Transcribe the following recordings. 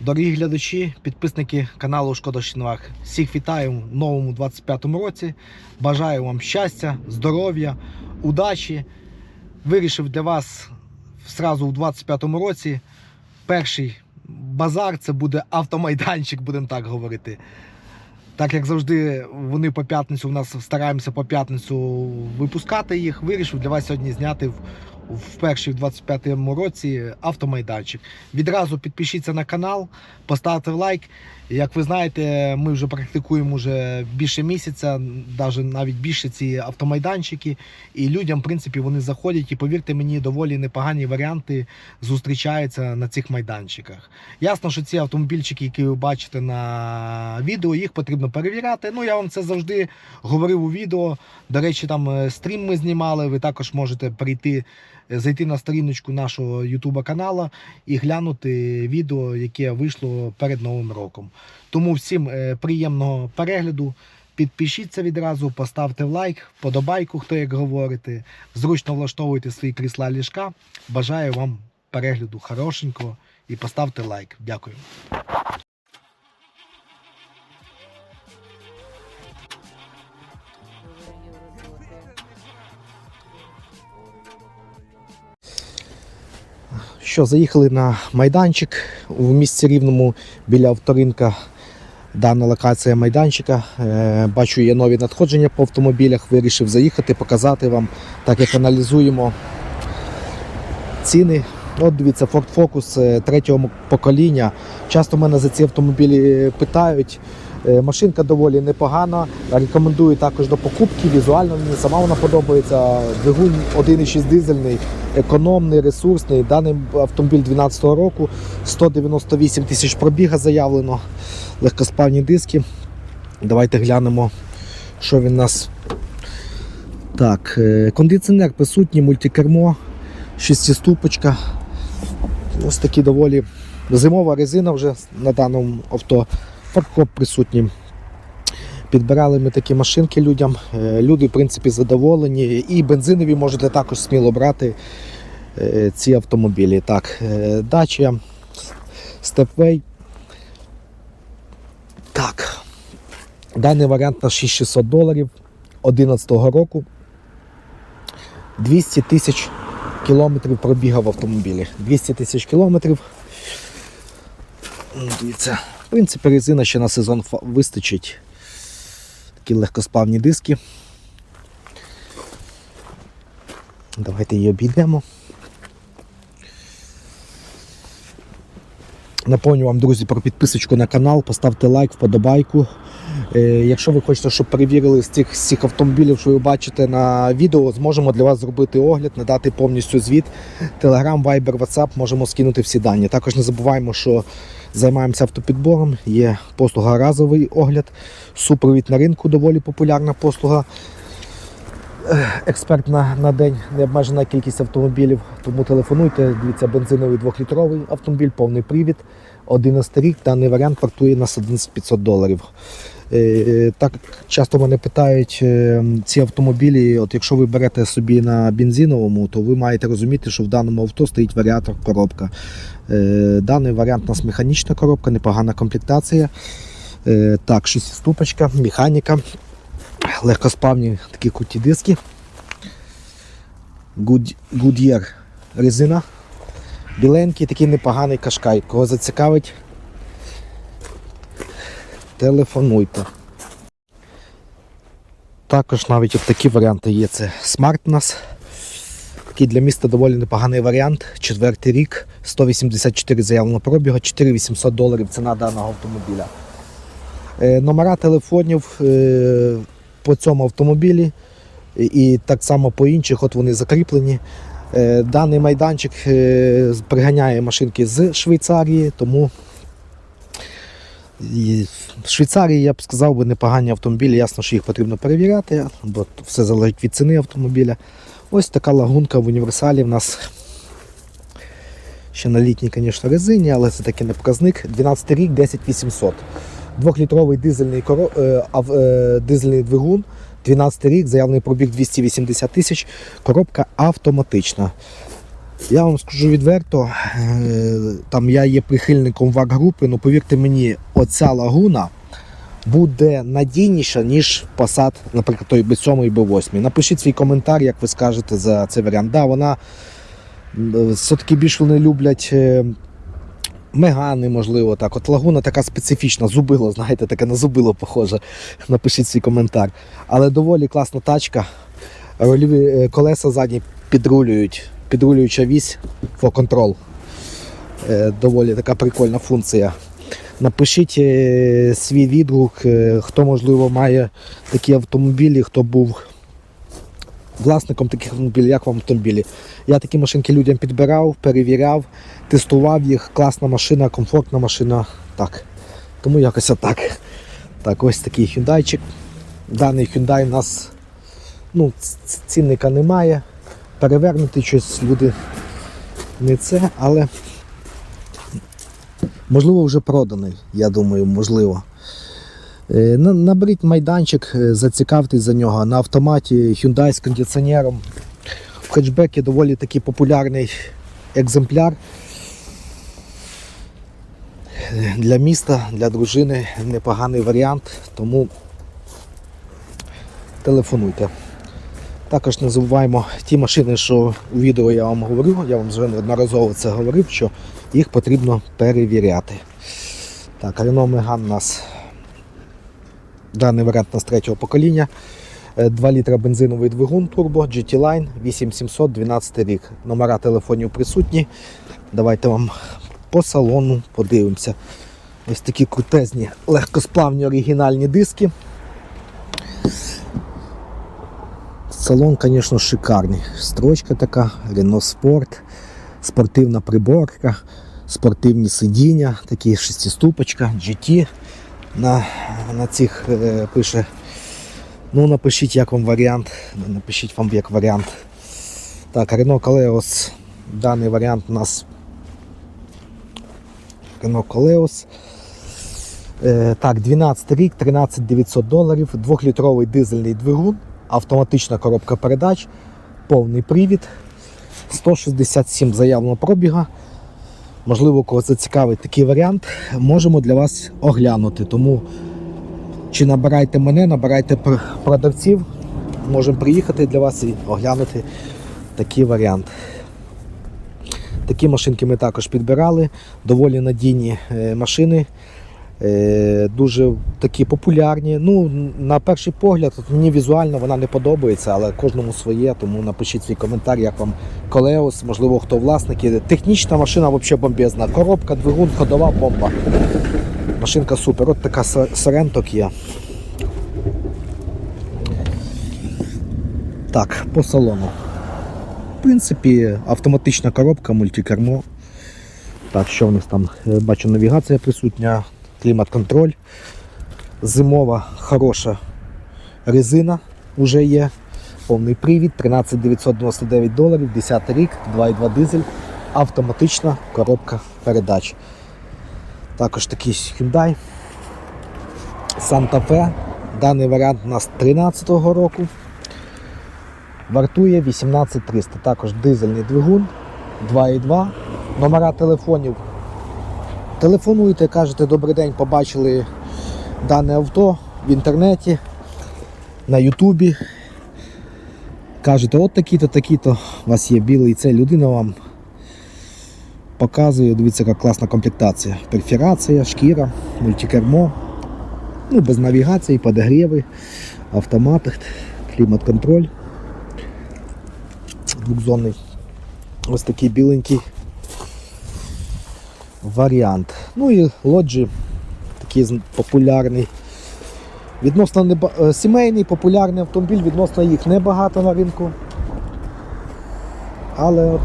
Дорогі глядачі, підписники каналу Шкода Шинваг, всіх вітаю в новому 25-му році. Бажаю вам щастя, здоров'я, удачі. Вирішив для вас зразу в 25-му році перший базар це буде автомайданчик, будемо так говорити. Так як завжди, вони по п'ятницю у нас стараємося по п'ятницю випускати їх. Вирішив для вас сьогодні зняти в, в першій в 25-му році автомайданчик. Відразу підпишіться на канал, поставте лайк. Як ви знаєте, ми вже практикуємо вже більше місяця, навіть більше ці автомайданчики. І людям, в принципі, вони заходять і повірте мені, доволі непогані варіанти зустрічаються на цих майданчиках. Ясно, що ці автомобільчики, які ви бачите на відео, їх потрібно перевіряти. Ну я вам це завжди говорив у відео. До речі, там е, стрім ми знімали. Ви також можете прийти, зайти на сторіночку нашого Ютуба каналу і глянути відео, яке вийшло перед Новим роком. Тому всім е, приємного перегляду. Підпишіться відразу, поставте лайк, подобайку, хто як говорите. Зручно влаштовуйте свої крісла ліжка. Бажаю вам перегляду хорошенького і поставте лайк. Дякую. Що, заїхали на майданчик у місці рівному біля авторинка. Дана локація майданчика. Е, Бачу, є нові надходження по автомобілях. Вирішив заїхати, показати вам, так як аналізуємо ціни. От дивіться, Ford Focus е, третього покоління. Часто мене за ці автомобілі питають. Е, Машинка доволі непогана. Рекомендую також до покупки. Візуально мені сама вона подобається. Двигун 1,6 дизельний, економний, ресурсний. Даний автомобіль 2012 року, 198 тисяч пробіга заявлено, легкоспавні диски. Давайте глянемо, що він у нас. Так, е, кондиціонер присутній, мультикермо, шестиступочка. Ось такі доволі зимова резина вже на даному авто. Фаркоп присутній. Підбирали ми такі машинки людям. Е, Люди, в принципі, задоволені. І бензинові можете також сміло брати е, ці автомобілі. Так, е, Dacia, Stepway. Так. Даний варіант на 6600 доларів 2011 року. 200 тисяч кілометрів пробігав в автомобілі. 200 тисяч кілометрів. Ну, Дивіться. В принципі, резина ще на сезон вистачить. Такі легкосплавні диски. Давайте її обійдемо. Напомню вам, друзі, про підписочку на канал, поставте лайк, вподобайку. Е, Якщо ви хочете, щоб перевірили з цих, цих автомобілів, що ви бачите на відео, зможемо для вас зробити огляд, надати повністю звіт. Telegram, Viber, WhatsApp, можемо скинути всі дані. Також не забуваємо, що займаємося автопідбором, є послуга разовий огляд, супровід на ринку, доволі популярна послуга. Експерт на, на день, необмежена кількість автомобілів, тому телефонуйте. Дивіться, бензиновий 2-літровий автомобіль, повний привід, 11 рік. Даний варіант вартує нас 11500 доларів. Е, Так часто мене питають е, ці автомобілі. От якщо ви берете собі на бензиновому, то ви маєте розуміти, що в даному авто стоїть варіатор коробка. Е, Даний варіант у нас механічна коробка, непогана комплектація. Е, Так, шестиступочка, механіка, легкосплавні такі круті диски. Good- Goodyear резина. Біленький, такий непоганий кашкай. Кого зацікавить, телефонуйте. Також навіть от такі варіанти є. Це Smart у. Такий для міста доволі непоганий варіант. Четвертий рік, 184 заявлено пробігу, 4800 доларів ціна даного автомобіля. Е, Номера телефонів е, по цьому автомобілі і, і так само по інших, от вони закріплені. Е, Даний майданчик е, приганяє машинки з Швейцарії, тому в Швейцарії, я б сказав, непогані автомобілі. Ясно, що їх потрібно перевіряти, бо все залежить від ціни автомобіля. Ось така лагунка в універсалі в нас. Ще на літній, звісно, резині, але це таки не показник. 12 рік, 10800. Двохлітровий дизельний, коро... е, е, дизельний двигун, 12 рік, заявлений пробіг 280 тисяч, коробка автоматична. Я вам скажу відверто, е, там я є прихильником ВАК-групи, але повірте мені, оця лагуна буде надійніша, ніж Passat, наприклад, той B7 і B8. Напишіть свій коментар, як ви скажете за цей варіант. Да, вона все-таки більш вони люблять. е, Мегани, можливо, так. От лагуна така специфічна, зубило, знаєте, таке на зубило похоже. Напишіть свій коментар. Але доволі класна тачка. Рольові е, колеса задні підрулюють, підрулююча вісь for control. Е, Доволі така прикольна функція. Напишіть е, свій відгук, е, хто, можливо, має такі автомобілі, хто був власником таких автомобілів, як вам автомобілі. Я такі машинки людям підбирав, перевіряв, тестував їх. Класна машина, комфортна машина. Так. Тому якось отак. Так, ось такий хюндайчик. Даний Hyundai у нас ну, цінника немає. Перевернути щось люди не це, але можливо вже проданий, я думаю, можливо. Е, Наберіть майданчик, е, зацікавтесь за нього на автоматі Hyundai з кондиціонером. В хетчбекі доволі такий популярний екземпляр. Для міста, для дружини непоганий варіант, тому телефонуйте. Також не забуваємо ті машини, що у відео я вам говорив, я вам вже неодноразово це говорив, що їх потрібно перевіряти. Так, Renault Megane у нас даний варіант у нас третього покоління. Е, 2 літра бензиновий двигун турбо, GT Line 8700 12 рік. Номера телефонів присутні. Давайте вам по салону подивимося. Ось такі крутезні, легкосплавні оригінальні диски. Салон, звісно, шикарний. Строчка така, Renault Sport, спортивна приборка, спортивні сидіння, такі шестиступочка, GT. На, на цих е, пише. Ну, напишіть, як вам варіант. Напишіть вам як варіант. Так, Renault Koleos. Даний варіант у нас Renault Koleos. Е, так, 12 рік, 13 900 доларів, 2-літровий дизельний двигун, автоматична коробка передач, повний привід, 167 заявленого пробіга. Можливо, кого зацікавить такий варіант, можемо для вас оглянути. Тому чи набирайте мене, набирайте продавців, можемо приїхати для вас і оглянути такий варіант. Такі машинки ми також підбирали, доволі надійні е, машини. Е, дуже такі популярні. Ну, на перший погляд, мені візуально вона не подобається, але кожному своє, тому напишіть свій коментар, як вам Колеос, можливо, хто власники. Технічна машина взагалі бомбезна. Коробка, двигун, ходова бомба. Машинка супер. От така Со- Sorento є. Так, по салону. В принципі, автоматична коробка, мультикермо. Так, що в них там? Е, Бачу, навігація присутня, клімат-контроль. Зимова хороша резина вже є. Повний привід, 13 999 доларів, 10 рік, 2,2 дизель, автоматична коробка передач. Також такий Hyundai. Santa Fe. Даний варіант у нас 13-го року. Вартує 18300. Також дизельний двигун 2,2. Номера телефонів. Телефонуйте, кажете, добрий день, побачили дане авто в інтернеті, на Ютубі. Кажете, от такі-то, такі-то, у вас є білий цей людина вам показує, дивіться, яка класна комплектація. Перфірація, шкіра, мультикермо, ну, без навігації, подогріви, автомати, клімат-контроль. Двохзонний. Ось такий біленький варіант. Ну і лоджі такий популярний. Відносно неба... е, сімейний, популярний автомобіль, відносно їх небагато на ринку. Але от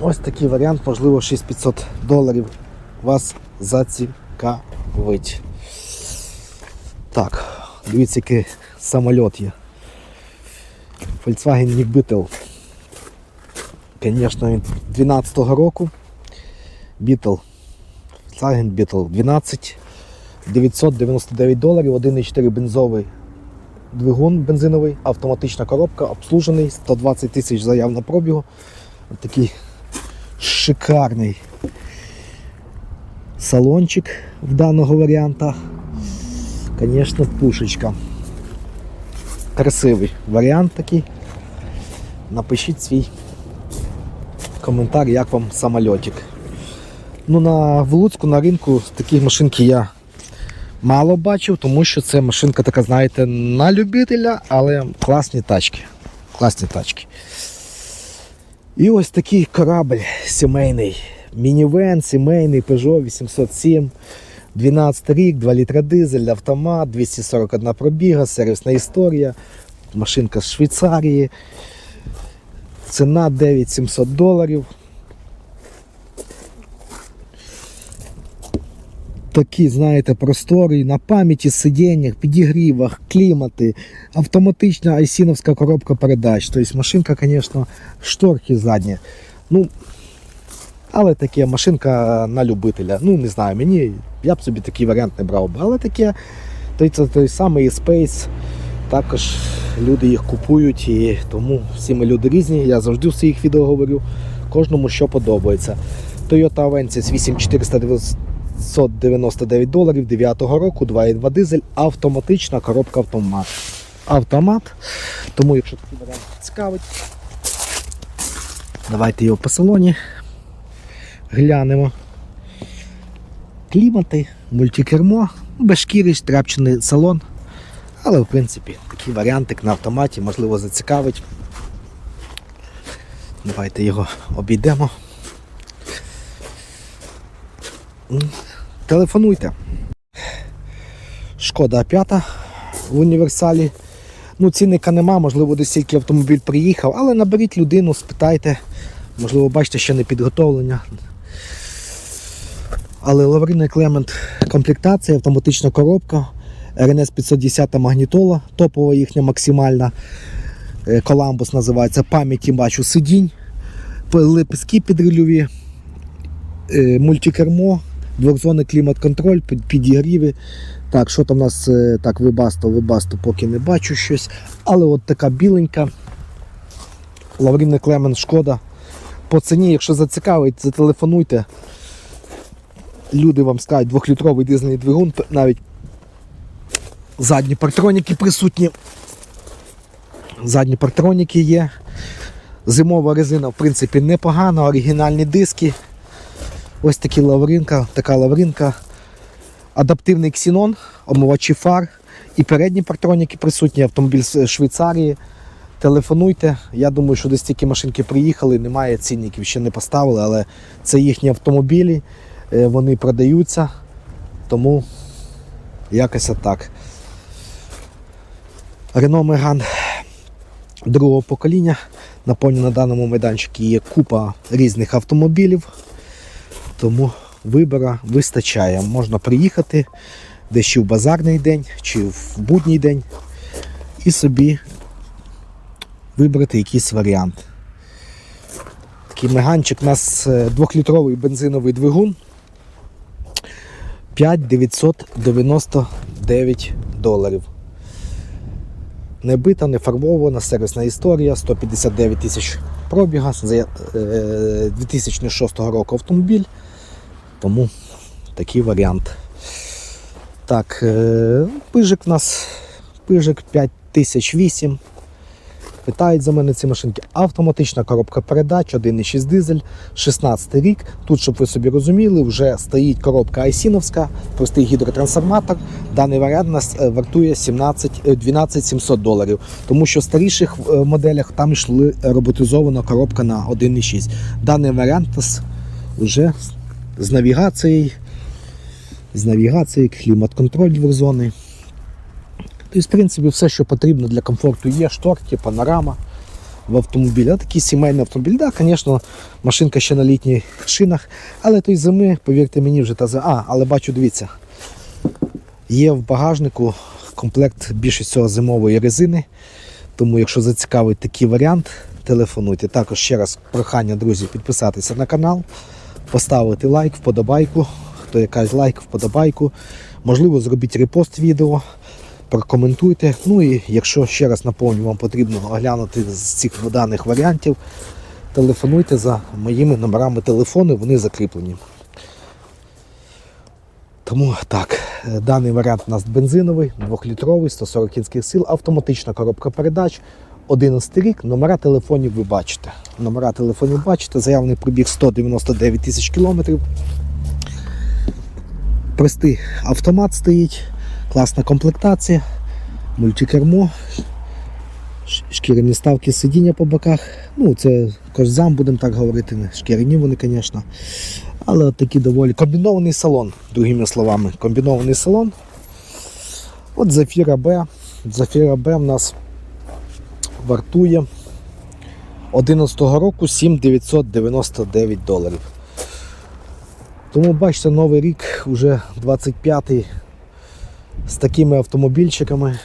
ось такий варіант, можливо, 6500 доларів вас зацікавить. Так, дивіться, який самоліт є. Volkswagen Beetle. Звісно, він 12-го року. Beetle. Volkswagen Beetle 12 999 доларів, 1,4 бензовий двигун бензиновий, автоматична коробка, обслужений, 120 тисяч заяв на пробігу. От такий шикарний салончик в даного варіанта. Звісно, пушечка. Красивий варіант такий. Напишіть свій коментар, як вам самольотик. Ну, на, в Луцьку на ринку такі машинки я мало бачив, тому що це машинка така, знаєте, на любителя, але класні тачки. Класні тачки. І ось такий корабль сімейний. Мінівен, сімейний Peugeot 807. 12 рік, 2 літра дизель, автомат, 241 пробіга, сервісна історія. Машинка з Швейцарії. Ціна 9700 доларів. Такі, знаєте, простори на пам'яті, сидіннях, підігрівах, клімати, автоматична айсіновська коробка передач. Тобто машинка, звісно, шторки задні. Ну, але таке машинка на любителя. Ну, не знаю, мені я б собі такий варіант не брав би. Але таке, той, той самий Space. Також люди їх купують, і тому всі ми люди різні. Я завжди в своїх відео говорю, кожному що подобається. Toyota Avensis 8499 доларів 9-го року, 2,2 дизель, автоматична коробка автомат. Автомат. Тому, якщо такий варіант цікавить, давайте його по салоні глянемо. Клімати, мультикермо, без шкіри, тряпчений салон. Але в принципі такий варіантик на автоматі можливо зацікавить. Давайте його обійдемо. Телефонуйте. Шкода 5 в універсалі. Ну, цінника нема, можливо, десь тільки автомобіль приїхав, але наберіть людину, спитайте. Можливо, бачите, ще не підготовлення. Але Лаврина Клемент комплектація, автоматична коробка, РНС 510 магнітола, топова їхня максимальна. Е, Коламбус називається пам'яті бачу сидінь, лепестки підрильові, е, мультикермо, двохзонний клімат-контроль, під- підігріви. Так, що там у нас е, так, вибасто, вибасто, поки не бачу щось. Але от така біленька. Лаврина Клемент Шкода. По ціні, якщо зацікавить, зателефонуйте. Люди вам скажуть, двохлітровий дизельний двигун, навіть задні партроніки присутні. Задні партроніки є. Зимова резина, в принципі, непогана, оригінальні диски. Ось такі лавринка, така лавринка. Адаптивний ксенон, омивачі фар і передні партроніки присутні, автомобіль з Швейцарії. Телефонуйте. Я думаю, що десь тільки машинки приїхали, немає цінників, ще не поставили, але це їхні автомобілі, е, вони продаються. Тому якось так. Renault Megane другого покоління. Напевно, на даному майданчику є купа різних автомобілів, тому вибора вистачає. Можна приїхати чи в базарний день, чи в будній день і собі вибрати якийсь варіант. Такий меганчик у нас е, двохлітровий бензиновий двигун. 5999 доларів. Не бита, не фарбована, сервісна історія, 159 тисяч пробіга, за е, 2006 року автомобіль. Тому такий варіант. Так, е, пижик у нас пижик 5008. Питають за мене ці машинки. Автоматична коробка передач, 1,6 дизель, 16 рік. Тут, щоб ви собі розуміли, вже стоїть коробка Айсіновська, простий гідротрансформатор. Даний варіант нас е, вартує 17, е, 12 700 доларів. Тому що в старіших е, моделях там йшли роботизована коробка на 1,6. Даний варіант нас вже з навігацією, з навігацією, клімат-контроль двохзонний. Тобто, в принципі, все, що потрібно для комфорту є, шторки, панорама в автомобілі. А такий сімейний автомобіль. Так, да, звісно, машинка ще на літніх шинах, але той зими, повірте мені, вже та зима. А, але бачу, дивіться, є в багажнику комплект більше всього зимової резини. Тому, якщо зацікавить такий варіант, телефонуйте. Також ще раз прохання, друзі, підписатися на канал, поставити лайк, вподобайку. Хто якась лайк, вподобайку. Можливо, зробіть репост відео. Прокоментуйте. Ну і якщо ще раз наповню, вам потрібно оглянути з цих даних варіантів, телефонуйте за моїми номерами телефону, вони закріплені. Тому так, е, даний варіант у нас бензиновий, 2-літровий, 140 кінських сил, автоматична коробка передач, 11 рік, номера телефонів ви бачите. Номера телефонів бачите, заявлений пробіг 199 тисяч кілометрів. Простий автомат стоїть, класна комплектація, мультикермо, шкіряні ставки сидіння по боках. Ну, це кожзам, будемо так говорити, шкіряні вони, звісно. Але такі доволі комбінований салон, другими словами, комбінований салон. От Zafira B. Zafira B в нас вартує 11 року 7999 доларів. Тому бачите, новий рік, вже 25-й з такими автомобільчиками.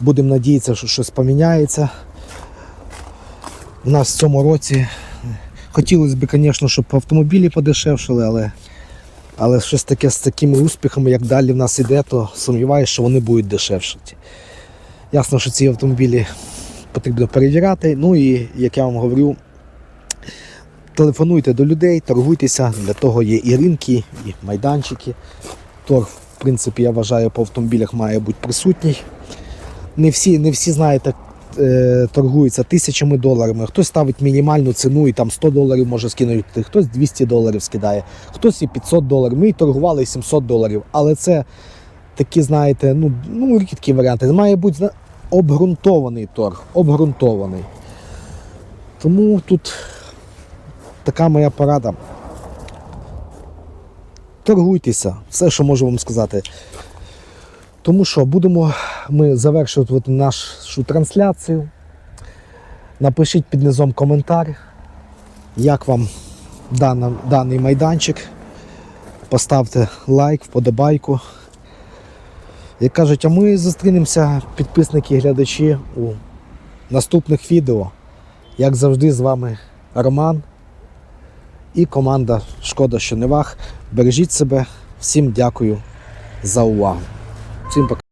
Будемо надіятися, що щось поміняється. У нас в цьому році хотілося б, звісно, щоб автомобілі подешевшили, але, але щось таке з такими успіхами, як далі в нас іде, то сумніваюся, що вони будуть дешевшити. Ясно, що ці автомобілі потрібно перевіряти. Ну і як я вам говорю, телефонуйте до людей, торгуйтеся, для того є і ринки, і майданчики. Торг, в принципі, я вважаю, по автомобілях має бути присутній. Не всі, не всі знаєте, е, торгуються тисячами доларами. Хтось ставить мінімальну ціну і там 100 доларів може скинути, хтось 200 доларів скидає, хтось і 500 доларів. Ми і торгували і 700 доларів. Але це такі, знаєте, ну, ну рідкі варіанти. Має бути обґрунтований торг, обґрунтований. Тому тут така моя порада. Торгуйтеся, все, що можу вам сказати. Тому що будемо ми завершувати нашу трансляцію. Напишіть під низом коментар, як вам дана, даний майданчик. Поставте лайк, вподобайку. Як кажуть, а ми зустрінемося, підписники і глядачі, у наступних відео. Як завжди, з вами Роман і команда Шкода, що не ваг. Бережіть себе. Всім дякую за увагу. Всім пока.